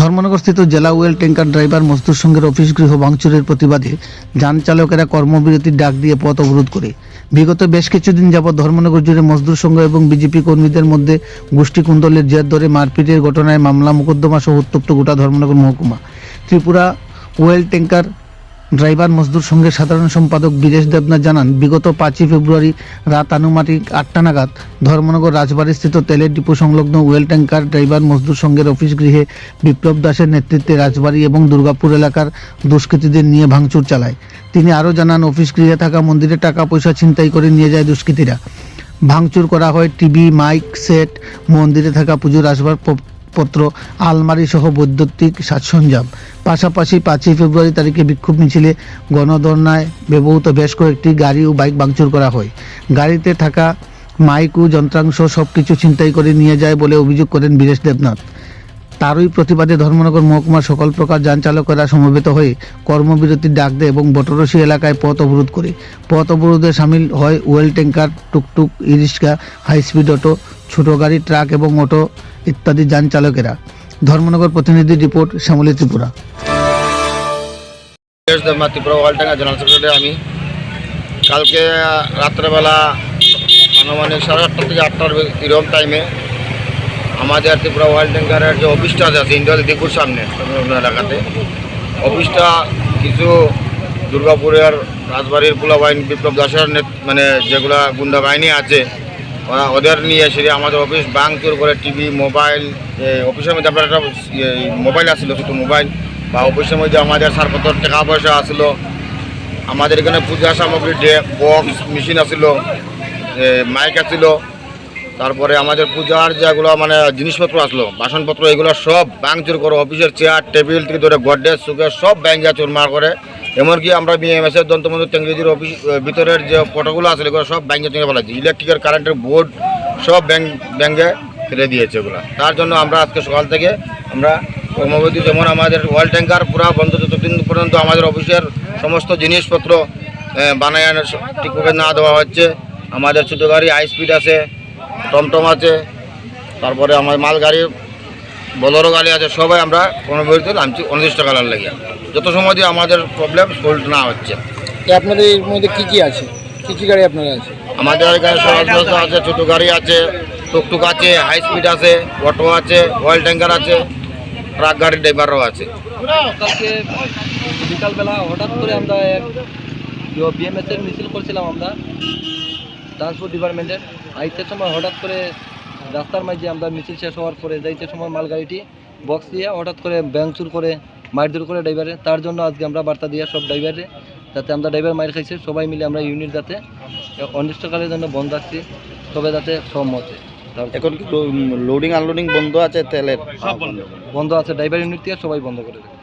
ধর্মনগরস্থিত জেলা well tanker driver মজদুর সংঘের অফিস গৃহ ভাঙচুরের প্রতিবাদে যান চালকেরা কর্মবিরতির ডাক দিয়ে পথ অবরোধ করে। বিগত বেশ কিছুদিন যাবৎ ধর্মনগর জুড়ে মজদুর সংঘ এবং বিজেপি কর্মীদের মধ্যে গোষ্ঠী কুন্দলের জের ধরে মারপিটের ঘটনায় মামলা মোকদ্দমা সহ উত্তপ্ত গোটা ধর্মনগর মহকুমা। ত্রিপুরা ওয়েল ট্যাঙ্কার ড্রাইভার মজদুর সংঘের সাধারণ সম্পাদক বীরেশ দেবনাথ জানান, বিগত পাঁচই ফেব্রুয়ারি রাত আনুমানিক আটটা নাগাদ ধর্মনগর রাজবাড়িস্থিত তেলের ডিপো সংলগ্ন ওয়েল ট্যাঙ্কার ড্রাইভার মজদুর সংঘের অফিস গৃহে বিপ্লব দাসের নেতৃত্বে রাজবাড়ি এবং দুর্গাপুর এলাকার দুষ্কৃতীদের নিয়ে ভাঙচুর চালায়। তিনি আরও জানান, অফিস গৃহে থাকা মন্দিরে টাকা পয়সা ছিনতাই করে নিয়ে যায় দুষ্কৃতীরা। ভাঙচুর করা হয় টিভি, মাইক, সেট, মন্দিরে থাকা পুজোর আসবাবপত্র আলমারি সহ বৈদ্যুতিক সাজসরঞ্জাম পাশাপাশি পাঁচই ফেব্রুয়ারি তারিখে বিক্ষোভ মিছিলে গণধর্নায় ব্যবহৃত বেশ কয়েকটি গাড়ি ও বাইক ভাঙচুর করা হয়। গাড়িতে থাকা মাইক ও যন্ত্রাংশ সব কিছু ছিনতাই করে নিয়ে যায় বলে অভিযোগ করেন বীরেশ দেবনাথ। তারই প্রতিবাদে ধর্মনগর মহকুমার সকল প্রকার যান চালকেরা সমবেত হয়ে কর্মবিরতির ডাক দেয় এবং বটরসি এলাকায় পথ অবরোধ করে। পথ অবরোধে সামিল হয় ওয়েল ট্যাঙ্কার, টুকটুক ই রিক্সা হাইস্পিড অটো, ছোট গাড়ি, ট্রাক এবং অটো ইত্যাদি যান চালকেরা। ধর্মনগর প্রতিনিধি রিপোর্ট, শ্যামলী ত্রিপুরা। ত্রিপুরা আমি। কালকে রাত্রেবেলা আনুমানিক সাড়ে আটটা থেকে আটটার এরকম টাইমে আমাদের ত্রিপুরা ওয়ালডাঙ্গারের যে অফিসটা আছে ইন্ডিয়া দিকুর সামনে এলাকাতে। অফিসটা কিছু দুর্গাপুরের রাজবাড়ির পোলাবাহিনী বিপ্লব দাসের মানে যেগুলা গুন্ডা বাহিনী আছে ওরা ওদের নিয়ে এসে আমাদের অফিস ভাঙচুর করে টিভি মোবাইল অফিসের মধ্যে আপনার একটা মোবাইল আসছিল, শুধু মোবাইল বা অফিসের মধ্যে আমাদের সারপত্র টাকা পয়সা আসলো আমাদের এখানে পূজা সামগ্রী, ডে বক্স মেশিন আসলো মাইক আসছিল। তারপরে আমাদের পূজার যেগুলো মানে জিনিসপত্র আসলো, বাসনপত্র, এগুলো সব ভাঙচুর করে অফিসের চেয়ার টেবিল থেকে ধরে গড্রেজ সুকের সব ব্যাঙ্গা চুরমার করে এমনকি আমরা বিএমএস এর দন্তমন্ত্র তেঙ্গিজির অফিস ভিতরের যে ফটোগুলো আছে, এগুলো সব ব্যাঙ্গে চুঙে ফেলাচ্ছি ইলেকট্রিকের কারেন্টের বোর্ড সব ব্যাঙ্ক ব্যাঙ্গে ফেলে দিয়েছে এগুলো। তার জন্য আমরা আজকে সকাল থেকে আমরা কর্মবতী যেমন আমাদের ওয়াল ট্যাঙ্কার পুরা বন্ধ যতদিন পর্যন্ত আমাদের অফিসের সমস্ত জিনিসপত্র বানায় ঠিকভাবে না দেওয়া হচ্ছে। আমাদের ছোটো গাড়ি হাই স্পিড আছে, টমটম আছে, তারপরে আমার মাল গাড়ি বলরো গাড়ি আছে সবাই আমরা কোনো বেরোতে নামছি অনির্দিষ্ট কালার লাগে যত সময় দিয়ে আমাদের প্রবলেম সলভ না হচ্ছে। আপনাদের এর মধ্যে কী কী আছে? কী কী গাড়ি আপনারা আছে? আমাদের এখানে সহজ আছে ছোটো গাড়ি আছে টুকটুক আছে হাই স্পিড আছে অটো আছে অয়েল ট্যাঙ্কার আছে ট্রাক গাড়ির ড্রাইভারও আছে। কালকে বিকালবেলা হঠাৎ করে আমরা এক বিএমএস এর মিছিল করছিলাম আমরা ট্রান্সপোর্ট ডিপার্টমেন্টের আইতে সময় হঠাৎ করে রাস্তার মাঝে আমরা মিছিল শেষ হওয়ার পরে যাইতে সময় মালগাড়িটি বক্স দিয়ে হঠাৎ করে ব্যাংচুর করে মারধর করে ড্রাইভারে তার জন্য আজকে আমরা বার্তা দিয়ে সব ড্রাইভারে যাতে আমরা ড্রাইভার মার খাইছি সবাই মিলে আমরা ইউনিট যাতে অনিষ্টকালের জন্য বন্ধ রাখছি তবে যাতে সম্মত হয়। এখন কি লোডিং আনলোডিং বন্ধ আছে তেলের? বন্ধ। আছে ড্রাইভার ইউনিট দিয়ে সবাই বন্ধ করে দেয়